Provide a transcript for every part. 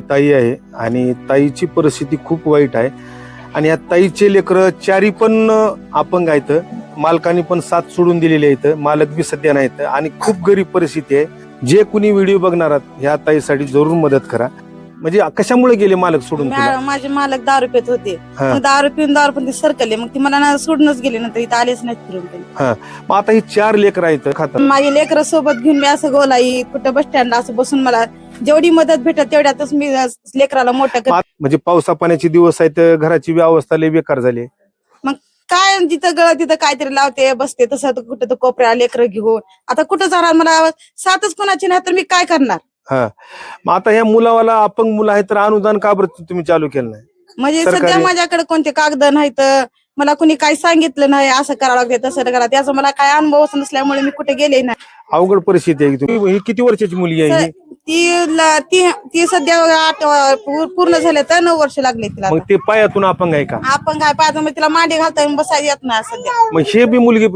ताई आहे आणि ताईची परिस्थिती खूप वाईट आहे. आणि या ताईचे लेकरं चारी पण अपंग आहेत. मालकाने पण साथ सोडून दिलेली आहेत. मालक बी सध्या नाहीत. आणि खूप गरीब परिस्थिती आहे. जे कुणी व्हिडिओ बघणार आहात ह्या ताईसाठी जरूर मदत करा. म्हणजे कशामुळे गेले मालक सोडून तुला? मा- माझे मालक दारू पित होते. हा. मग दारू पिऊन दारू पण ते सरकले. मग ती मला ना सोडूनच गेले नंतर इथं आलेच नाहीत फिरून. मग आता ही चार लेकर आहेत खातात. माझे लेकर सोबत घेऊन मी असं गोलाई कुठं बस स्टँडला असं बसून मला जेवढी मदत भेटत तेवढ्यातच मी लेकराला मोठं कर म्हणजे पावसा पाण्याचे दिवस आहेत घराची व्यवस्था लय बेकार झाली. आहे. काय जिथं गळ तिथं काहीतरी लावते बसते तसं तर कुठं तर कोपऱ्या लेकर घेऊन. आता कुठं जाणार मला? सातच कोणाची नाही तर मी काय करणार? मग आता ह्या मुलावाला अपंग मुलं आहेत तर अनुदान का बरं तुम्ही चालू केलं नाही? म्हणजे सरकारी- सध्या माझ्याकडे कोणते कागद नाहीत मला कुणी काही सांगितलं नाही असं करावं लागते तसं करा त्याचा मला काय अनुभवच नसल्यामुळे मी कुठे गेले नाही. अवघड परिस्थिती आहे की तुम्ही ही किती वर्षाची मुलगी आहे ही? ती ला- ती ती सध्या आठ पूर्ण झाले तर नऊ वर्ष लागले तिला. मग ते पायातून अपंग आहे का? आपण काय पाहतो मग तिला मांडी घालता बसायला येत नाही सध्या. मग हे बी मुलगी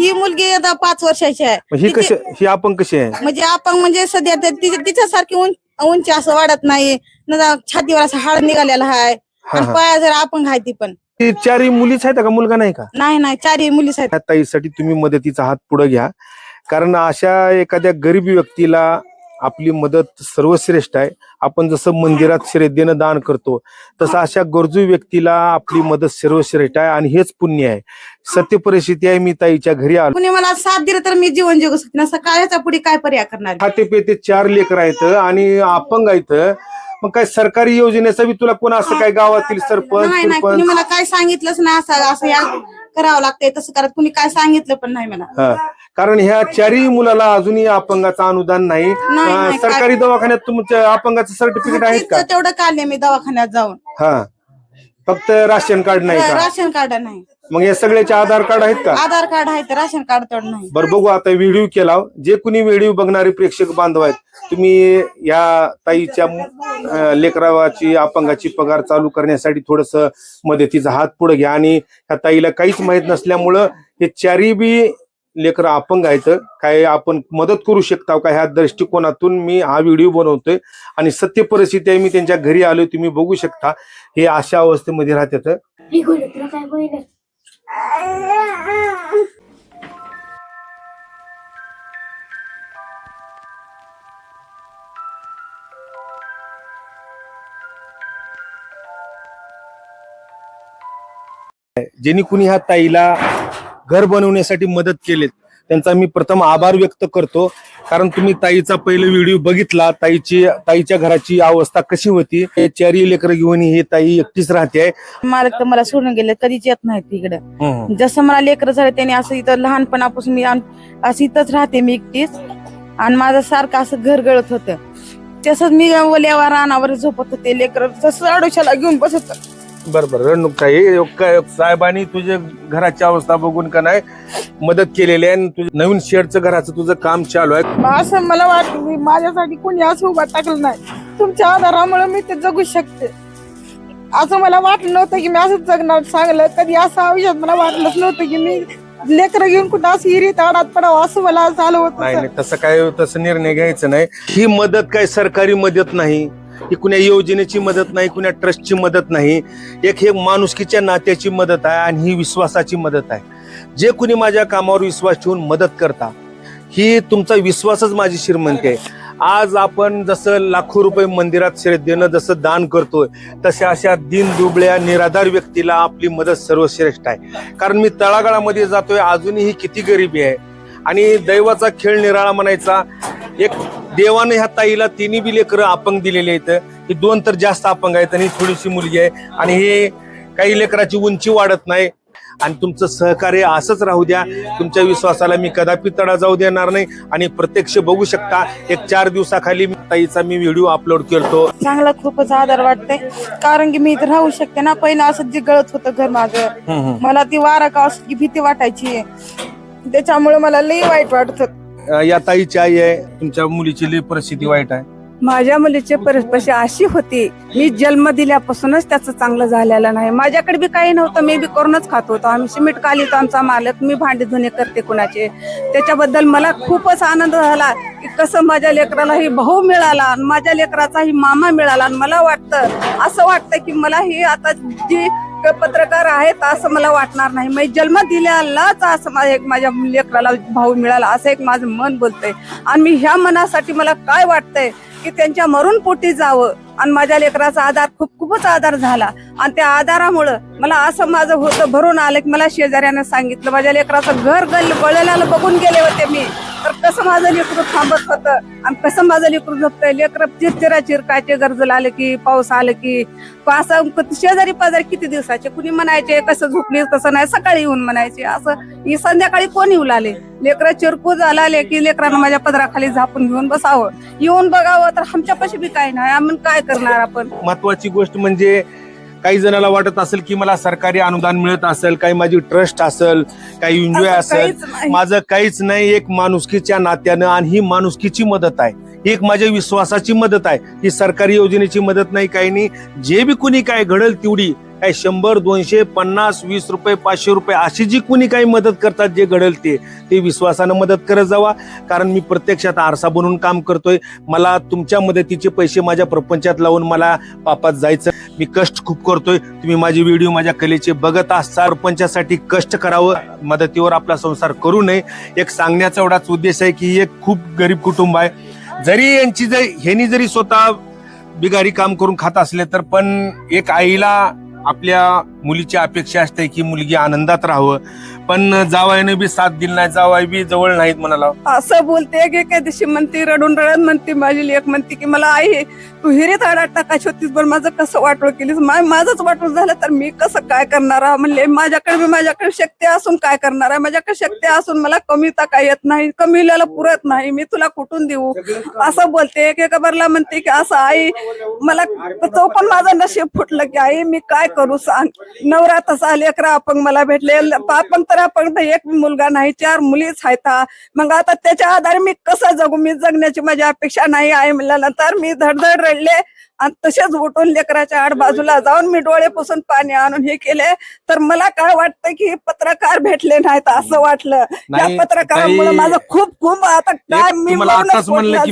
ही मुलगी आता पाच वर्षाची आहे. ही तिची- कशी ही अपंग कशी आहे? म्हणजे आपण म्हणजे सध्या तर ति- तिच्यासारखी उंच उंची असं वाढत नाही. न छातीवर असं हाड निघालेला आहे. हा, आणि हा. पाया जर अपंग आहे ती पण. ती चारही मुलीच आहेत का? मुलगा नाही का? नाही नाही. चारही मुलीच आहेत. ताईसाठी तुम्ही मदतीचा हात पुढे घ्या. कारण अशा एखाद्या गरीब व्यक्तीला आपली मदत सर्वश्रेष्ठ आहे. आपण जसं मंदिरात श्रद्धेनं दान करतो तसं अशा गरजू व्यक्तीला आपली मदत सर्वश्रेष्ठ आहे आणि हेच पुण्य आहे. सत्य परिस्थिती आहे मी ताईच्या घरी आलो. कुणी मला साथ दिलं तर मी जीवन जगू शकते. नसं काय पुढे काय पर्याय करणार? खाते पेते चार लेकर आहेत आणि अपंग आहेत. मग काय सरकारी योजनेचा बी तुला कोण असं काय गावातील सरपंच नाही नाही कुणी सरपंच? मला काय सांगितलंच नाही असं असं या करावं लागतंय तसं करत कुणी काय सांगितलं पण नाही मला. हा. कारण ह्या चारही मुलाला अजूनही अपंगाचं अनुदान नाही. नाही, अं, नाही, सरकारी दवाखान्यात तुमच्या अपंगाचं सर्टिफिकेट आहेत का? तिथं तेवढं काढले मी दवाखान्यात जाऊन. हा. फक्त राशन कार्ड नाही का? राशन कार्ड नाही. मग या सगळ्याचे आधार कार्ड आहेत का? आधार कार्ड आहे तर राशन कार्ड तेवढं नाही. बरं बघू आता व्हिडिओ केला जे कुणी व्हिडिओ बघणारे प्रेक्षक बांधव आहेत तुम्ही या ताईच्या अं, लेकरावाची अपंगाची पगार चालू करण्यासाठी थोडस मदतीचा हात पुढे घ्या. आणि ह्या ताईला काहीच माहीत नसल्यामुळं हे चारही बी लेकर अपंग आहेत काय आपण मदत करू शकता का ह्या दृष्टिकोनातून मी हा व्हिडिओ बनवतोय. आणि सत्य परिस्थिती आहे मी त्यांच्या घरी आलोय तुम्ही बघू शकता. हे अशा अवस्थेमध्ये राहतात. ज्यांनी कुणी ह्या ताईला घर बनवण्यासाठी मदत केलेत. त्यांचा मी प्रथम आभार व्यक्त करतो. कारण तुम्ही ताईचा पहिला व्हिडिओ बघितला. ताईची ताईच्या घराची अवस्था कशी होती? चारी लेकर घेऊन ही ताई एकटीच राहते. मालक तर मला सोडून गेले कधीच येत नाही तिकडे. जसं मला लेकर झालं त्याने असं इथं लहानपणापासून मी असं इथंच राहते मी एकटीच. आणि माझं सारखं असं घर गळत होतं. तसंच मी ओल्यावर रानावर झोपत होते. लेकर तसं आडोशाला घेऊन बसत बरोबर रणनुक ताई क- साहेबांनी तुझ्या घराची अवस्था बघून का नाही मदत केलेली आहे आणि तुझं नवीन शेडचं घराचं तुझं काम चालू आहे. असं मला वाटतं मी माझ्यासाठी कोणी असं उभा टाकलं नाही. तुमच्या आधारामुळे मी ते जगू शकते. असं मला वाटलं नव्हतं की मी असं जगणार. चांगलं कधी असं आयुष्यात मला वाटलंच नव्हतं की मी लेकरं घेऊन कुठं असं हिरीत आडात पडावं असं मला झालं नाही होतं नाही तसं काय तसं निर्णय घ्यायचं नाही. ही मदत काय सरकारी मदत नाही. ही कुण्या योजनेची मदत नाही कुण्या ट्रस्टची मदत नाही. एक हे माणुसकीच्या नात्याची मदत आहे आणि ही विश्वासाची मदत आहे. जे कुणी माझ्या कामावर विश्वास ठेवून मदत करता ही तुमचा विश्वासच माझी श्रीमंती आहे. आज आपण जसं लाखो रुपये मंदिरात श्रद्धेनं जसं दान करतोय तशा अशा दिन दुबळ्या निराधार व्यक्तीला आपली मदत सर्वश्रेष्ठ आहे. कारण मी तळागाळामध्ये जातोय अजूनही किती गरिबी आहे. आणि दैवाचा खेळ निराळा म्हणायचा एक देवाने ह्या ताईला तिन्ही बी लेकरं अपंग दिलेले आहेत. ही दोन तर जास्त अपंग आहेत आणि थोडीशी मुलगी आहे. आणि हे काही लेकराची उंची वाढत नाही. आणि तुमचं सहकार्य असंच राहू द्या. तुमच्या विश्वासाला मी कदापि तडा जाऊ देणार नाही. आणि प्रत्यक्ष बघू शकता एक चार दिवसाखाली ताईचा मी व्हिडिओ अपलोड करतो. चांगला खूपच आधार वाटतंय कारण की मी इथं राहू शकते ना पहिलं असं जे गळत होतं घर माझं मला ती वारा का भीती वाटायची. त्याच्यामुळे मला लई वाईट वाटत. होतं. अं, या ताईची आई आहे. तुमच्या मुलीची लई परिस्थिती वाईट आहे. माझ्या मुलीची परिस्थिती अशी होती. मी जन्म दिल्यापासूनच त्याचं चांगलं झालेलं नाही. माझ्याकडे बी काही नव्हतं. मी बी करूनच खात होतो. आम्ही सिमेंट कालितो आमचा मालक. मी भांडी धुणे करते कुणाचे. त्याच्याबद्दल मला खूपच आनंद झाला की कसं माझ्या लेकराला ही भाऊ मिळाला आणि माझ्या लेकराचाही मामा मिळाला आणि मला वाटतं असं वाटतं की मला ही आता जी पत्रकार आहेत असं मला वाटणार नाही. मी जन्म दिल्यालाच असं माझ्या एक माझ्या लेकराला भाऊ मिळाला असं एक माझं मन बोलतंय. आणि मी ह्या मनासाठी मला काय वाटतंय की त्यांच्या मरून पोटी जावं. आणि माझ्या लेकराचा आधार खूप खूपच आधार झाला. आणि त्या आधारामुळं मला असं माझं होतं भरून आलं की मला शेजाऱ्यानं सांगितलं. माझ्या लेकराचं घर गल गळलेला बघून गेले होते मी. तर कसं माझं लेकरू थांबत होतं. आणि कसं माझं लेकरू झोपतंय. लेकर चिरचिरा चिरकायचे गरजला आलं की पाऊस आलं की असं शेजारी पाजारी किती दिवसाचे? कुणी म्हणायचे कसं झोपली कसं नाही. सकाळी येऊन म्हणायचे. असं संध्याकाळी कोण येऊ लागले? लेकरं चिरकू झाले की लेकरांना माझ्या पदराखाली झापून घेऊन बसावं. येऊन बघावं तर आमच्यापाशी बी काय नाही. आम्ही काय करणार आपण? महत्वाची गोष्ट म्हणजे काही जणाला वाटत असेल की मला सरकारी अनुदान मिळत असेल काही माझी ट्रस्ट असेल काही एन्जॉय असं असेल. माझं काहीच नाही एक माणुसकीच्या नात्यानं आणि ही माणुसकीची मदत आहे. ही एक माझ्या विश्वासाची मदत आहे. ही सरकारी योजनेची मदत नाही काही नाही. जे बी कुणी काय घडल तेवढी काय शंभर दोनशे पन्नास वीस रुपये पाचशे रुपये अशी जी कुणी काही मदत करतात जे घडल ते ते विश्वासानं मदत करत जावा. कारण मी प्रत्यक्षात आरसा बनून काम करतोय. मला तुमच्या मदतीचे पैसे माझ्या प्रपंचात लावून मला पापात जायचं. मी कष्ट खूप करतोय. तुम्ही माझे व्हिडिओ माझ्या कलेचे बघत असता प्रपंचासाठी कष्ट करावं. मदतीवर आपला संसार करू नये. एक सांगण्याचा एवढाच उद्देश आहे की एक खूप गरीब कुटुंब आहे. जरी यांची जर ह्यांनी जरी स्वतः बिगारी काम करून खात असले तर पण एक आईला आपल्या मुलीची अपेक्षा असते की मुलगी आनंदात राहावं. पण जावायने बी साथ दिली नाही जावाई बी जवळ नाहीत म्हणाला. असं बोलते की एका दिवशी म्हणते रडून रडत म्हणते माझी लेख म्हणते की मला आई तू हिरीत आडात टाकायची होतीस पण माझं कसं वाटोळ केलीस? मा- माझंच वाटोळ झालं तर मी कसं काय करणार म्हणले माझ्याकडे मी माझ्याकडे शक्ती असून काय करणार आहे? माझ्याकडे शक्ती असून मला कमीता काय येत नाही कमीला पुरत नाही मी तुला कुठून देऊ? असं बोलते एक एका बरला म्हणते की असं आई मला तो पण माझं नशीब फुटलं की आई मी काय करू सांग? नवरा तसा लेकरा अपंग मला भेटले. अपंग तर अपंग तर एक मुलगा नाही चार मुलीच आहेत मग आता त्याच्या आधारे मी कसं जगू? मी जगण्याची माझी अपेक्षा नाही आहे. म्हणल्यानंतर मी धडधड रडले आणि तसेच उठून लेकराच्या आड बाजूला जाऊन मी डोळे पुसून पाणी आणून हे केले. तर मला काय वाटतं की पत्रकार भेटले नाहीत असं वाटलं. या पत्रकारामुळे माझं खूप खूप आता काय मी म्हणलं की.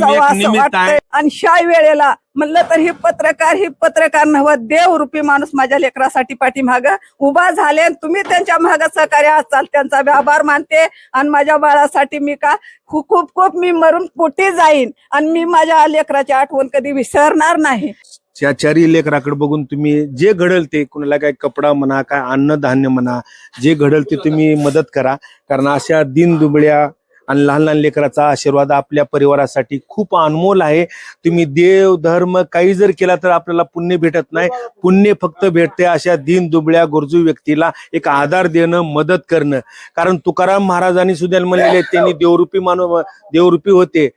आणि शाय वेळेला म्हणलं तर ही पत्रकार ही पत्रकार नव्ह देवरूपी माणूस माझ्या लेकरासाठी पाठीमाग उभा झाले आणि तुम्ही त्यांच्या माग सहकार्य असाल. त्यांचा बी आभार मानते आणि माझ्या बाळासाठी मी का खूप खूप खूप मी मरून पोटी जाईन आणि मी माझ्या लेकराची आठवण कधी विसरणार नाही. त्या चारी लेकराकडे बघून तुम्ही जे घडल ते कुणाला काय कपडा म्हणा काय अन्नधान्य म्हणा जे घडल ते तुम्ही मदत करा. कारण अशा दिन दुबळ्या आणि लहान लहान लेकराचा आशीर्वाद आपल्या परिवारासाठी खूप अनमोल आहे. तुम्ही देव धर्म काही जर केला तर आपल्याला पुण्य भेटत नाही. पुण्य फक्त भेटते अशा दिन दुबळ्या गरजू व्यक्तीला एक आधार देणं मदत करणं. कारण तुकाराम महाराजांनी सुद्धा म्हणलेले त्यांनी देवरूपी मानव देवरूपी होते.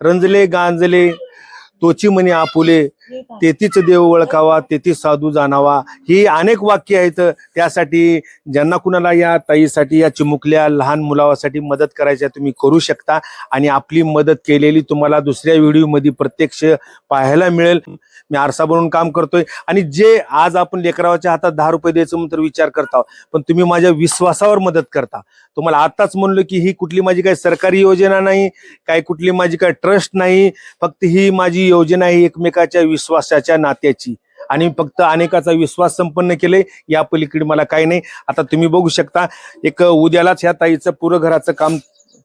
रंजले गांजले तोची म्हणे आपुले. तेथीच देव ओळखावा तेथीच साधू जाणावा. ही अनेक वाक्य आहेत. त्यासाठी ज्यांना कुणाला या ताईसाठी या चिमुकल्या लहान मुलावासाठी मदत करायच्या तुम्ही करू शकता. आणि आपली मदत केलेली तुम्हाला दुसऱ्या व्हिडिओमध्ये प्रत्यक्ष पाहायला मिळेल. मी आरसा बनवून काम करतोय. आणि जे आज आपण लेकरावाच्या हातात दहा रुपये द्यायचं म्हणून तर विचार करता. पण तुम्ही माझ्या विश्वासावर मदत करता. तुम्हाला आताच म्हणलो की ही कुठली माझी काही सरकारी योजना नाही काय कुठली माझी काय ट्रस्ट नाही. फक्त ही माझी योजना ही एकमेकाच्या विश्वासाच्या नात्याची. आणि फक्त अनेकाचा विश्वास संपन्न केले या पलीकडे मला काही नाही. आता तुम्ही बघू शकता एक उद्यालाच ह्या ताईचं पुरं घराचं काम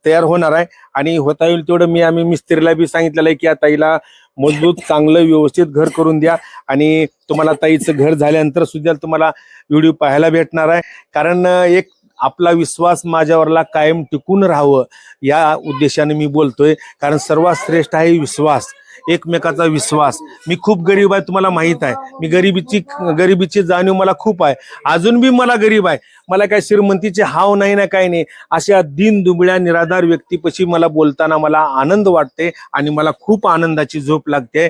तयार होणार आहे. आणि होता येईल तेवढं मी आम्ही मिस्त्रीला बी सांगितलेलं आहे की या ताईला मजबूत चांगलं व्यवस्थित घर करून द्या. आणि तुम्हाला ताईचं घर झाल्यानंतर सुद्धा तुम्हाला व्हिडिओ पाहायला भेटणार आहे. कारण एक आपला विश्वास माझ्यावरला कायम टिकून राहावं या उद्देशाने मी बोलतोय. कारण सर्वात श्रेष्ठ आहे विश्वास एकमेकाचा विश्वास. मी खूप गरीब आहे तुम्हाला माहीत आहे. मी गरिबीची गरिबीची जाणीव मला खूप आहे. अजून बी मला गरीब आहे. मला काय श्रीमंतीचे हाव नाही ना काही नाही. अशा दिन दुबळ्या निराधार व्यक्तीपाशी मला बोलताना मला आनंद वाटते आणि मला खूप आनंदाची झोप लागते.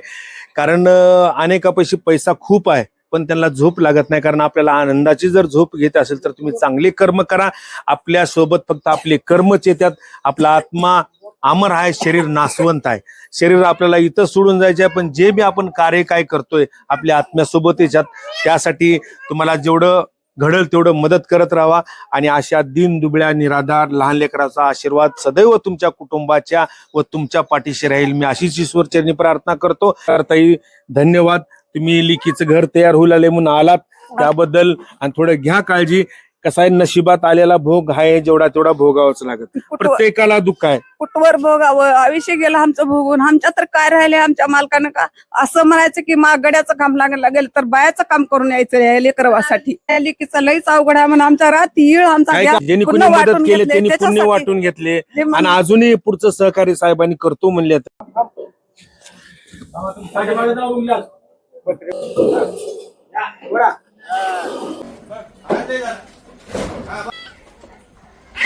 कारण अनेकापैकी अनेकापाशी पैसा खूप आहे. पण त्यांना झोप लागत नाही कारण आपल्याला आनंदाची जर झोप घेत असेल तर तुम्ही चांगले कर्म करा. आपल्यासोबत फक्त आपले कर्मच येतात. आपला आत्मा अमर आहे शरीर नासवंत आहे. शरीर आपल्याला इथं सोडून जायचे आहे पण जे बी आपण कार्य काय करतोय आपल्या आत्म्यासोबत याच्यात त्यासाठी तुम्हाला जेवढं घडल तेवढं मदत करत राहा. आणि अशा दिन दुबळ्या निराधार लहान लेकराचा आशीर्वाद सदैव तुमच्या कुटुंबाच्या व तुमच्या पाठीशी राहील. मी अशीच ईश्वरचरणी प्रार्थना करतो. तर ताई धन्यवाद. तुम्ही लिकीचं घर तयार होऊ लागले म्हणून आलात त्याबद्दल आणि थोडं घ्या काळजी. कसं आहे नशिबात आलेला भोग आहे जेवढा तेवढा भोगावाच लागत. प्रत्येकाला दुःख आहे. कुठवर भोगावं आयुष्य गेलं आमचं भोगून आमच्या तर काय राहिले आमच्या मालकानं का? असं म्हणायचं की मागड्याचं काम लागायला लागेल तर बायाचं काम करून यायचं या लेकरवासाठी. या लेकीचं लईच अवघड आहे म्हणून आमचा रात येळ आमचा ज्यांनी कोणी मदत वाटून केली. त्यांनी पुण्य वाटून घेतले. आणि अजूनही पुढचं सहकारी साहेबांनी करतो म्हणले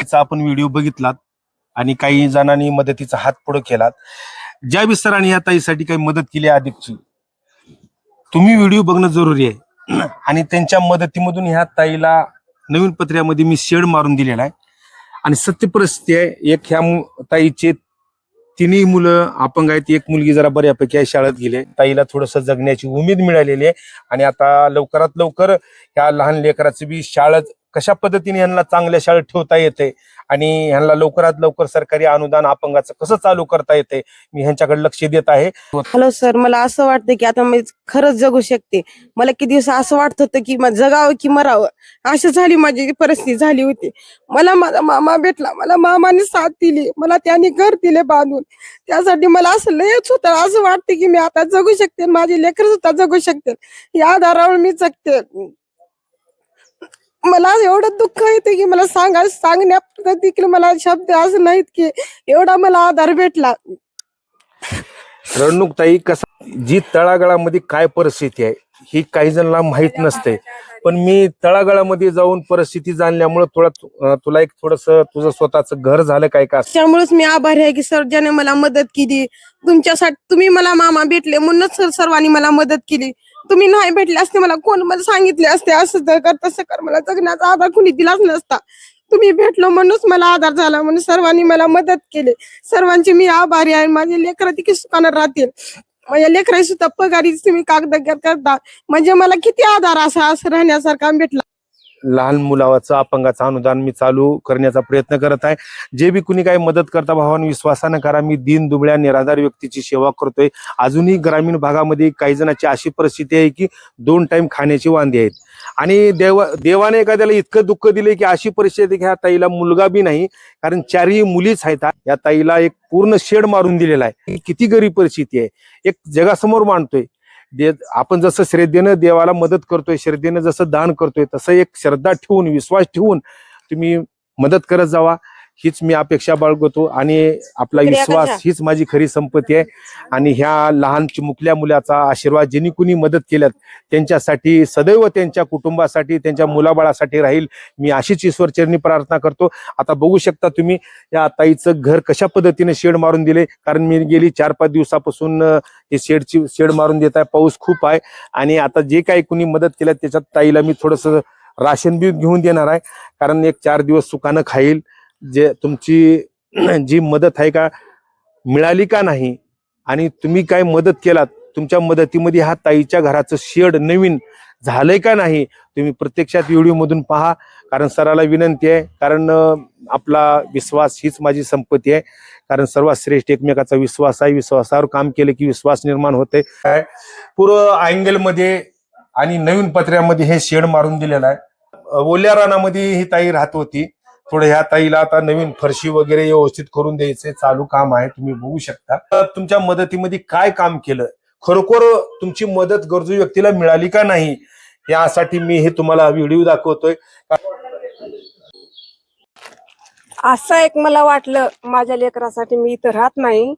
चा आपण व्हिडिओ बघितलात आणि काही जणांनी मदतीचा हात पुढे केलात. ज्या विस्ताराने या ताईसाठी काही मदत केली आहे अधिकची तुम्ही व्हिडिओ बघणं जरुरी आहे. आणि त्यांच्या मदतीमधून ह्या ताईला नवीन पत्र्यामध्ये मी शेड मारून दिलेला आहे. आणि सत्य परिस्थिती आहे एक ह्या ताईचे तिन्ही मुलं अपंग आहेत एक मुलगी जरा बऱ्यापैकी आहे शाळेत गेले. ताईला थोडस जगण्याची उमेद मिळालेली आहे. आणि आता लवकरात लवकर ह्या लहान लेकराचं बी शाळेत कशा पद्धतीने यांना चांगल्या शाळेत ठेवता येते आणि ह्यांना लवकरात लवकर सरकारी अनुदान अपंगाचं कसं चालू करता येते मी ह्यांच्याकडे लक्ष देत आहे. हॅलो सर मला असं वाटतं की आता मी खरंच जगू शकते. मला किती दिवस असं वाटत होतं की जगावं की मरावं. अशी झाली माझी परिस्थिती झाली होती. मला माझा मामा भेटला मला मामाने साथ दिली मला त्याने घर दिले बांधून. त्यासाठी मला असं लयच होतं असं वाटतं की मी आता जगू शकते माझे लेकर सुद्धा जगू शकते या आधारावर मी जगते. मला एवढं दुःख येते की मला सांगा सांगण्यात देखील मला शब्द असं नाहीत की एवढा मला आधार भेटला. रणनुकताई कसा जी तळागाळामध्ये काय परिस्थिती आहे ही काही जणांना माहीत नसते. पण मी तळागाळामध्ये जाऊन परिस्थिती जाणल्यामुळे थोडा अं, तुला एक थोडस तुझं स्वतःच घर झालं काय का? त्यामुळेच मी आभारी आहे की सर ज्याने मला मदत केली. तुमच्यासाठी तुम्ही मला मामा भेटले म्हणूनच सर सर्वांनी मला मदत केली. तुम्ही नाही भेटले असते मला कोण मला सांगितले असते असं तर कर तसं कर. मला जगण्याचा आधार कुणी दिलाच नसता. तुम्ही भेटलो म्हणूनच मला आधार झाला म्हणून सर्वांनी मला मदत केली. सर्वांची मी आभारी आहे. माझे लेकर तिथे सुखानं राहतील. माझ्या लेकराची सुद्धा पगारी तुम्ही कागद करता. म्हणजे मला किती आधार असा असं राहण्यासारखा भेटला. लहान मुलाचं अपंगाचं अनुदान मी चालू करण्याचा प्रयत्न करत आहे. जे बी कुणी काही मदत करता भावान विश्वासानं करा. मी दिन दुबळ्या निराधार व्यक्तीची सेवा करतोय. अजूनही ग्रामीण भागामध्ये काही जणांची अशी परिस्थिती आहे की दोन टाइम खाण्याची वांदी आहेत. आणि देवा देवाने एखाद्याला इतकं दुःख दिले की अशी परिस्थिती की ह्या ताईला मुलगा बी नाही कारण चारही मुलीच आहेत. या ताईला एक पूर्ण शेड मारून दिलेला आहे. ही किती गरीब परिस्थिती आहे. एक जगासमोर मांडतोय. दे आपण जसं श्रद्धेनं देवाला मदत करतोय श्रद्धेनं जसं दान करतोय तसं एक श्रद्धा ठेवून विश्वास ठेवून तुम्ही मदत करत जावा. हीच मी अपेक्षा बाळगतो आणि आपला विश्वास? हीच माझी खरी संपत्ती आहे. आणि ह्या लहान चिमुकल्या मुलाचा आशीर्वाद ज्यांनी कुणी मदत केल्यात त्यांच्यासाठी सदैव त्यांच्या कुटुंबासाठी त्यांच्या मुलाबाळासाठी राहील. मी अशीच ईश्वरचरणी प्रार्थना करतो. आता बघू शकता तुम्ही या ताईचं घर कशा पद्धतीने शेड मारून दिले? कारण मी गेली चार पाच दिवसापासून हे शेडची शेड मारून देत आहे. पाऊस खूप आहे. आणि आता जे काही कुणी मदत केल्या त्याच्यात ताईला मी थोडस राशन बी घेऊन देणार आहे. कारण एक चार दिवस सुखानं खाईल. जे तुमची जी मदत आहे का मिळाली का नाही आणि तुम्ही काय मदत केलात तुमच्या मदतीमध्ये हा ताईच्या घराचं शेड नवीन झालंय का नाही तुम्ही प्रत्यक्षात व्हिडिओमधून पहा कारण सराला विनंती आहे कारण आपला विश्वास हीच माझी संपत्ती आहे कारण सर्वात श्रेष्ठ एकमेकाचा विश्वास आहे विश्वासावर काम केलं की विश्वास निर्माण होते काय? पूर्व अँगलमध्ये आणि नवीन पत्र्यामध्ये हे शेड मारून दिलेलं आहे. ओल्या रानामध्ये ही ताई राहत होती. थोडं ह्या ताईला आता नवीन फरशी वगैरे व्यवस्थित करून द्यायचे चालू काम आहे तुम्ही बघू शकता. तुमच्या मदतीमध्ये काय काम केलं? खरोखर तुमची मदत गरजू व्यक्तीला मिळाली का नाही? यासाठी मी हे तुम्हाला व्हिडिओ दाखवतोय. असं एक मला वाटलं माझ्या लेकरासाठी मी इथं राहत नाही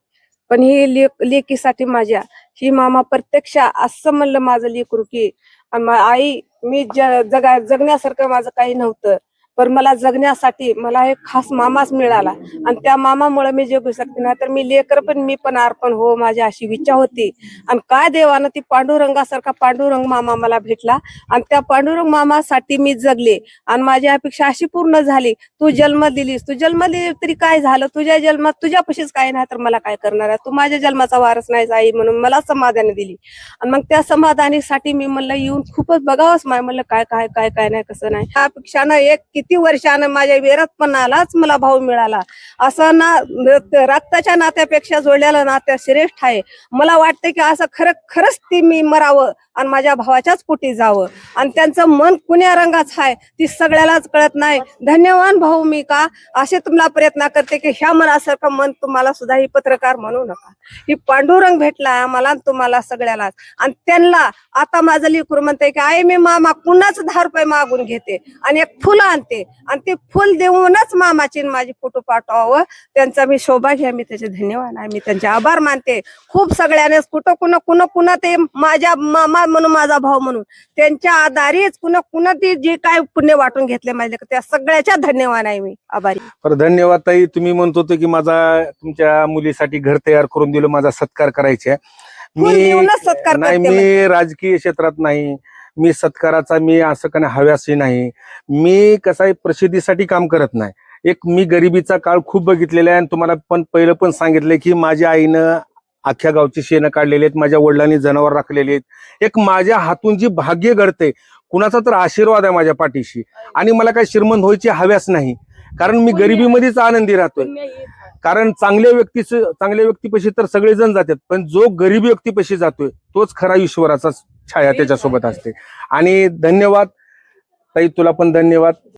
पण ही लेक लेकीसाठी माझ्या ही मामा प्रत्यक्ष असं म्हणलं माझं लेकरू की आई मी जगा जगण्यासारखं माझं काही नव्हतं पण मला जगण्यासाठी मला एक खास मामाच मिळाला. आणि त्या मामामुळे मी जगू शकते. ना तर मी लेकर पण मी पण अर्पण हो माझी अशी इच्छा होती. आणि काय देवानं ती पांडुरंगासारखा पांडुरंग मामा मला भेटला. आणि त्या पांडुरंग मामासाठी मी जगले. आणि माझी अपेक्षा अशी पूर्ण झाली. तू जन्म दिलीस. तू जन्म दिली तरी काय झालं? तुझ्या जन्मात तुझ्यापाशीच काय नाही तर मला काय करणार आहे? तू माझ्या जन्माचा वारस नाही आई म्हणून मला समाधान दिली. आणि मग त्या समाधानीसाठी मी म्हणलं येऊन खूपच बघावंच माय. म्हणलं काय काय काय काय नाही कसं नाही. त्यापेक्षा एक किती वर्षानं माझ्या विरतपणालाच मला भाव मिळाला. असं ना रक्ताच्या नात्यापेक्षा जोडलेला नात्या श्रेष्ठ आहे. मला वाटतं की असं खरं खरंच ती मी मरावं आणि माझ्या भावाच्याच पोटी जावं. आणि त्यांचं मन कुण्या रंगाच आहे ती सगळ्यालाच कळत नाही. धन्यवाद भाऊ मी का? असे तुम्हाला प्रयत्न करते की ह्या मनासारखं मन तुम्हाला सुद्धा ही पत्रकार म्हणू नका. ही पांडुरंग भेटला आम्हाला आणि तुम्हाला सगळ्यालाच. आणि त्यांना आता माझं लेकरू म्हणते की आई मी मामा कुणाच दहा रुपये मागून घेते आणि एक फुलं आणते. आणि ते फुल देऊनच मामाची आणि माझी फोटो पाठवावं. त्यांचा मी शोभा घ्या मी त्याचे धन्यवाद आहे. मी त्यांचे आभार मानते. खूप सगळ्यांनीच कुठं कुणा कुणा कुणा ते माझ्या मामा म्हणून माझा भाऊ म्हणून. त्यांच्या आधारेच कुणा कुणा ते जे काय पुण्य वाटून घेतले माझ्या त्या सगळ्याच्या धन्यवाद आहे मी. आभारी. बरं धन्यवाद ताई. तुम्ही म्हणत होते की माझा तुमच्या मुलीसाठी घर तयार करून दिलं माझा सत्कार करायचे देऊनच सत्कार नाही मी राजकीय क्षेत्रात नाही. मी सत्काराचा मी असं काही हव्यासही नाही. मी कसं आहे प्रसिद्धीसाठी काम करत नाही. एक मी गरिबीचा काळ खूप बघितलेला आहे आणि तुम्हाला पण पहिलं पण सांगितलंय की माझ्या आईनं अख्ख्या गावची शेणं काढलेली आहेत माझ्या वडिलांनी जनावर राखलेली आहेत. एक माझ्या हातून जी भाग्य घडते कुणाचा तर आशीर्वाद आहे माझ्या पाठीशी. आणि मला काही श्रीमंत व्हायची हव्यास नाही. कारण मी गरिबीमध्येच आनंदी राहतोय. कारण चांगल्या व्यक्तीच चांगल्या व्यक्तीपाशी तर सगळेजण जातात पण जो गरीब व्यक्तीपाशी जातोय तोच खरा ईश्वराचा छाया त्याच्यासोबत असते. आणि धन्यवाद. ताई तुला पण धन्यवाद.